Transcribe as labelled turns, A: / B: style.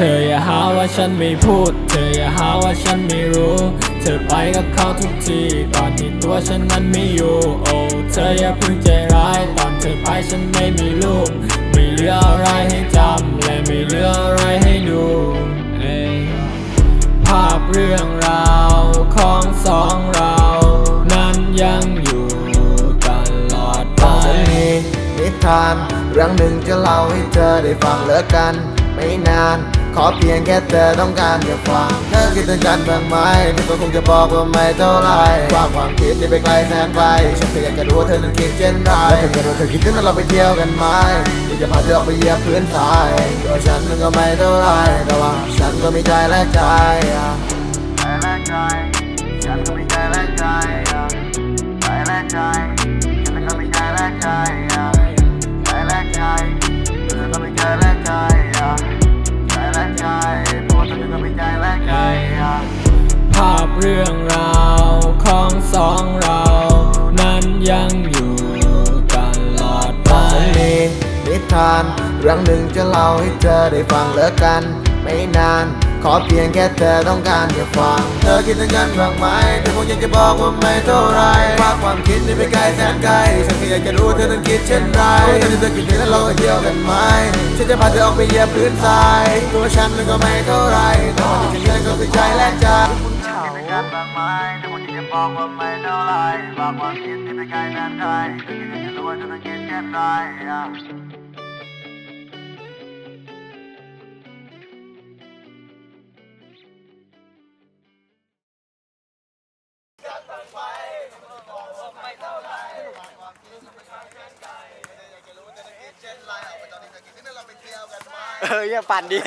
A: ธออย่าหาว่าฉันไม่พูด เธออย่าหาว่าฉันไม่รู้ เธอไปกับเขาทุกทีก่อนที่ตัวฉันนั้นไม่อยู่ โอ้เธออย่าเพิ่งใจร้าย ตอนเธอไปฉันไม่มีลูก ไม่เหลืออะไรให้จำและไม่เหลืออะไรให้ดูภาพเรื่องราวของสองเรา นั้นยังอยู่ตลอดไป
B: จะมีนิทานเรื่องหนึ่งจะเล่าให้เธอได้ฟังเลิกกันไม่นาน ขอเพียงแค่เธอต้องการจะฟังเธอคิดถึงกันบ้างไหมเธอก็คงจะบอกว่าไม่เท่าไรความความคิดที่ไปไกลแสนไกลฉันเพียงแค่รู้ว่าเธอนั้นคิดเช่นไรแล้วเธอรู้เธอคิดถึงว่าเราไปเที่ยวกันไหมที่จะพาเธอออกไปเหยียบพื้นทรายตัวฉันมันก็ไม่เท่าไรแต่ว่าฉันก็มีใจและใจ
C: ใจแลกใจฉันก็มี รื่อ
A: งราวของสองเรา นั้นยังอยู่ตลอดไป
B: มีนิทานเรื่องหนึ่งจะเล่าให้เธอได้ฟังเลิกกัน ไม่นาน ขอเพียงแค่เธอต้องการจะฟัง เธอคิดถึงกันบ้างไหมเธอคงยากจะบอกว่าไม่เท่าไรว่าความคิดนี่ไปไกลแสนไกลฉันแค่อยากจะรู้เธอต้องคิดเช่นไรถ้เธอคิดถึงแล้วเราเที่ยวกันไหมฉันจะพาเธอออกไปเหยียบพื้นทรายตัวฉันมันก็ไม่เท่าไรแต่ว่าที่ฉันก็คือใจและใจ
C: เธอคิดถึงกันบ้างไหมแต่คนที่จะบอกว่าไม่เท่าไรบอกความคิดที่ไปไกลแสนไกลเธอคิดถึงจะรู้ว่าเธอต้องคิดเช่ไรอะ
D: เอออย่าปั่นดิ